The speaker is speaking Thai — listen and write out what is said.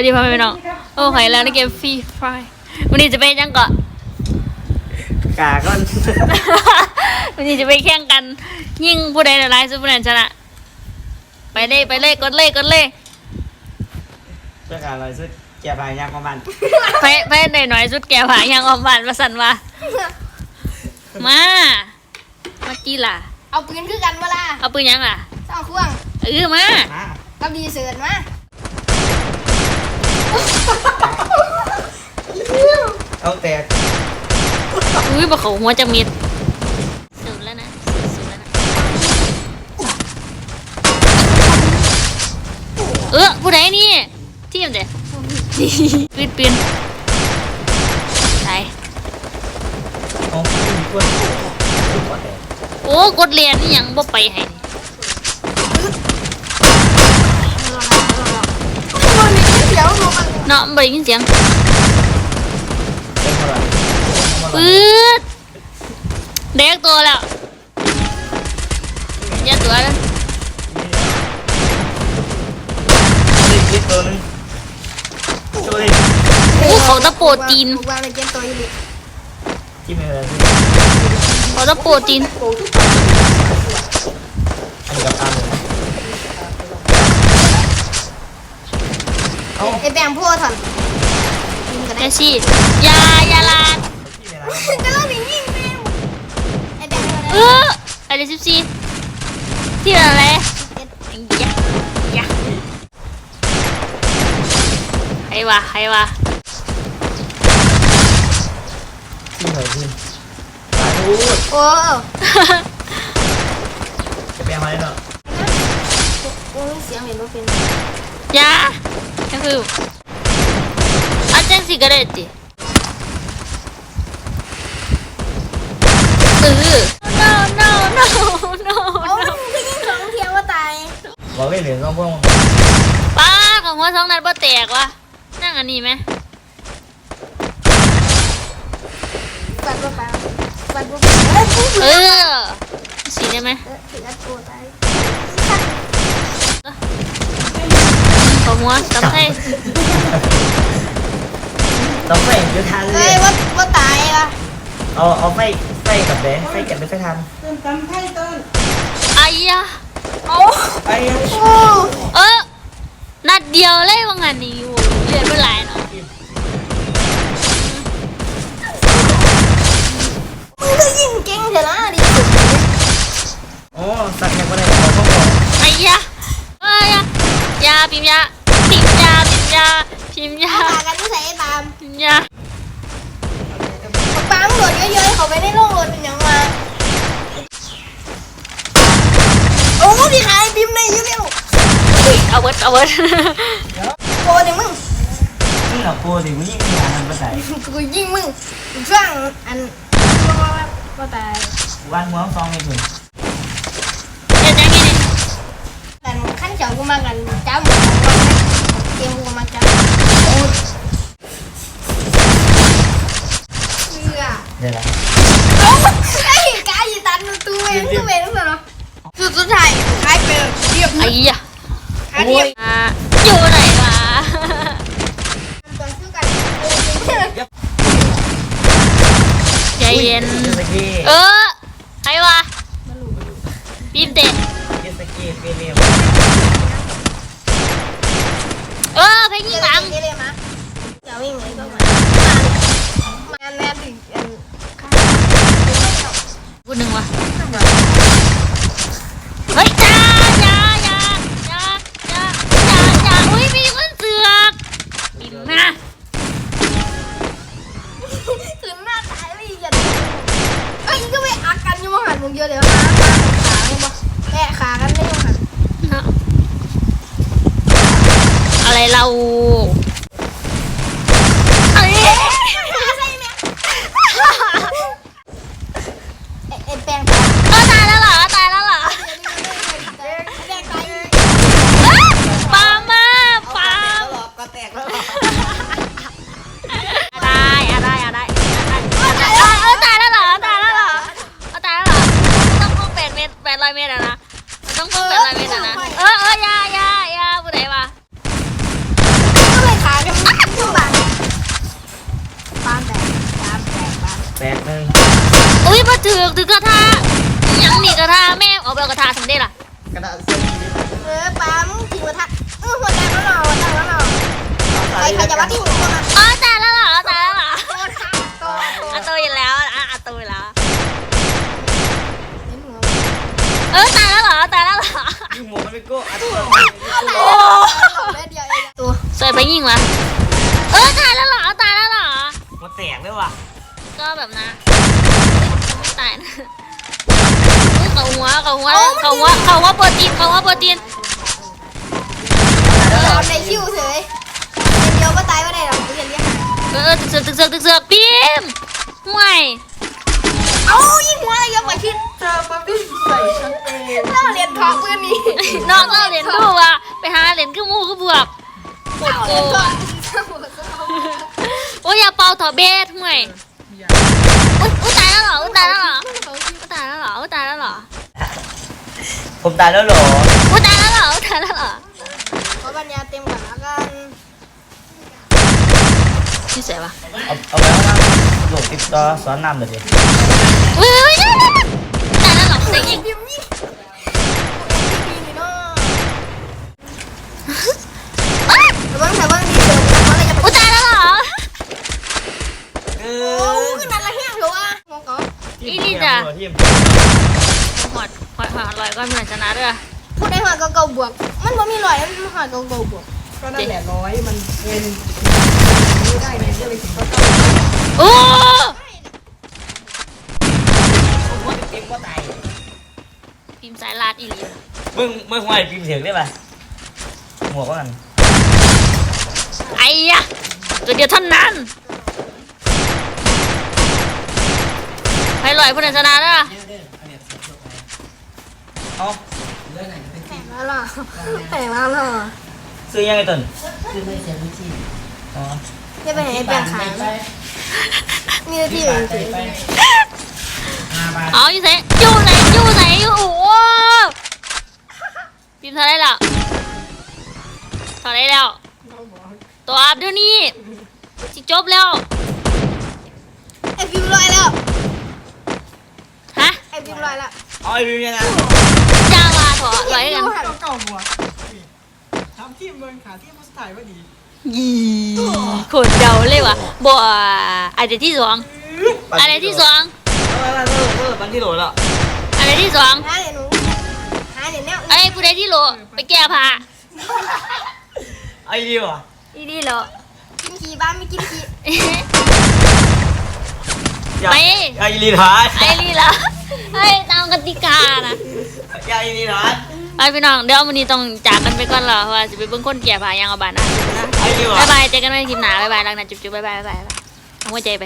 วัสดีพ่อแม่พี่น้องโอ้ใครแล้วในเกมฟรีไฟวันนี้จะไปยังเกาะกาก่อนวันนี้จะไปแข่งกัน ยิ่งผู้ใดหลายสุดผู้นั้นชนะ ไปเลยไปเลยกดเลยกดเลยเพื่อการอะไรสุดเกียร์พายยางประมาณไปไปได้หน่อยสุดแก่ผายังออมบานมาสั่นว่ามามากี้ล่ะ เอาปืนคือกันเวลาเอาปืนยังล่ะสองเครื่องเออมา มากับดีเสือนมาเอาแตก อุ้ยบ่เขาหัวจะมิดสุดแล้วนะสุดแล้วนะ เออผู้ใดนี่ทีมเด้ปืนปืนใส่เอาไม่มีคนหัวแตกโอ้กดเรียนนี่ยังบ่ไปให้มันมีเสียงลงมาเนาะบ่ได้ยินเสียง ปืดเด็กตัวแล้วอย่าตัวนะนี่คิดตัวนึงตัวนี้โอ้เขาตะโปรตีนวางในเกมตัวอยู่ดิที่ไม่อะไรเขาตะโปรตีนอันนี้กับตามเลยเอาไอแบงพูดถอนยิงกันแค่ได้ชีดอยาอยา ลายพูดโอ้จะไปเอาอะไรเนาะโอ้เสียงเห็นว่าเป็นยาก็คืออาจารย์สิกระเด็ดดิเออ no no no no โอ้พี่ยิงสองเทียงว่าตาย บอกไม่เหลือก็พวกป้าของหัวสองนัดบ่แตกวะนั่งอันนี้ไหมฟันว่าปาฟันว่าปาเอ้ยเออสีได้ไหมเออถึงอัดตัวตายของหัวตำไทยต้องไฟจะทันเลเอ้ยยว่าว่าตายว่ะเอาเอาไฟไฟกับเด้ไฟกับไม่ไฟทันไอ้ยะโอ้ไป โอ้เออนัดเดียวเลยว่างานนี้อยู่เรียนเมื่อไหร่เนาะมึงก็ยิงเก่งเถอะนะดิโอ้สัตว์ยังไม่ได้บอกเขาบอกไอ้ยะเอ้ยยะยาพิมพ์ยาพิมพ์ยาพิมพ์ยาพิมพ์ยาเอาหากันที่ใส่ไอ้ปาล์มพิมพ์ยาปาล์มโหลดเยอะๆเขาไปในโลกโหลดเป็นยัง เอาเวิร์ดเอาเวิร์ดโอ้เนี่ยมึงนี่เหรอโปรดิกูยิ่งมีงานภาษากูยิงมึงช่วงอันว่าว่าตายวันม้องซองไม่ถึงเดี๋ยวจะงี้นี่แต่ขั้นเจ้ากูมากันจ้าหมูเกมกูมาจ้าโอ้เสือเดี๋ยวละเอ้าไอ้กายตันตัวเองตัวเองเหรอสุดสุดท้ายขายเป็นเรียบไอ้ยะ ขายเรียบอ่าอยู่ไหนวะตัวชื่อกันใจเย็น เจสกีเออใครวะพิมพ์เตะเจสกีเปรี้ยวเออเพลงยิงหลังเรียบมาจะวิ่งเลยก็มามาแม่ถึงอันกูหนึ่งวะ เรา ถือถือกระทะยังหนีกระทะแม่เอาไปเอากระทะสำเร็จล่ะกระดาษเส้นนี้เออปั๊มทีมกระทะเออหัวแดงแล้วหรอหัวแดงแล้วหรอใครใครจะว่าที่หัวมันอ๋อตายแล้วเหรอตายแล้วเหรอโตทะโตโตอาตุยแล้วอะอาตุยแล้วเห็นหัวเออตายแล้วเหรอตายแล้วเหรอยิงหมวกมันไปโก้อัดตัวอะไรเม็ดเดียวเองตัวสวยไปยิงวะเออตายแล้วเหรอตายแล้วเหรอมาแตกเลยว่ะก็แบบนะไม่ ตายนะอุ๊ยเขาหัวเขาหัวเขาหัวเขาหัวโปรตีนเขาหัวโปรตีนเราในคิวเฉยเดียวก็ตายก็ได้หรอกเรียนเรียกเออตึกเสือกตึกเสือกตึกเสือกปีมห่วยเอายิงหัวอะไรยังไปคิดเธอมาวิ่งใส่ฉันเองเราเรียนของปืนนี้น้องเราเหรียญดูว่ะไปหาเหรียญคือหมูคือพวกโคตรเราโกเรียนงก่ออะนโอ้ยอย่าเป่าเถอะเบสห่วย อุ๊ยอุ๊ยตายแล้วเหรออุ๊ยตายแล้วเหรออุ๊ยตายแล้วเหรออุ๊ยตายแล้วเหรอผมตายแล้วเหรออุ๊ยตายแล้วเหรออุ๊ยตายแล้วเหรอขอปัญญาเต็มก่อนแล้วกันนี่เสียวะเอาเอาไว้ว่าหลบติดต่อสอนนำเลยดิ อุ้ยอุ้ยตายแล้วเหรอได้ยิงพิมพ์ยิงดี อีนี่จ้ะทีมหอดหอดหอดลอยก้อนเหมือนชนะเด้อพูดได้หอยก็เก่าบวก มันบ่มีรอยมันหอยก็เก่าบวกก็นั่นแหละร้อยมันเป็นไม่ได้ไงก็เลยเขาต้องโอ้ผมว่าทีมก็ตายพิมพ์สายลาดอีหลีมึงมึงห่วยทีมเสียงได้ป่ะหมวกว่ากันไอ้ยะตัวเดียวเท่านั้นไป ลอยผู้นั้นชนะเด้อเอาแปลกแล้วล่ะแปลกแล้วล่ะซื้อยังไงต้นคือไม่เสียวิธีอ๋อจะไปไหนแปลงขายมีแต่ที่อื่นไปห้าบาทอ๋ออยู่ไหนอยู่ไหนอยู่ไหนอยู่โอ้โหพิมพ์เท่าไรแล้วเท่าไรแล้ว ตัวอัพเดี๋ยวนี้สิจบแล้ว ไอฟิวลอยแล้ว ฮะ ไอฟิวลอยแล้วเอาไอ้บิมยังไงจาวาเถอะลอยกันเก่าเก่าบวกทำทีมเมืองขาที่ผู้ถ่ายว่าดียี่โคตรเดาเลยว่ะบ่อันเดียวที่สองอันเดียวที่สองเออเออเออเออปันที่โหลแล้วอันเดียวที่สองหาเดี๋ยวหนูหาเดี๋ยวแนวไอ้ยผู้ใดที่โหลไปแก้ผ้าไอ้ดีว่ะอีนี่โหลกินขี้บ้านไม่กินขี้อย่าไปอย่าอีลีทานไอ้นี่ละไอ้ตามกติกานะอย่าอีลีทานไปพี่น้องเดี๋ยววันนี้ต้องจากกันไปก่อนเหรอเพราะว่าจะไปเบิ่งคนแก่ผ้ายังเอาบานนะไอ้ดีว่ะบ๊ายบายเจอกันใหม่คลิปหน้าบ๊ายบายรักนะจุ๊บจุ๊บบ๊ายบายบ๊ายบายเอาหัวใจไป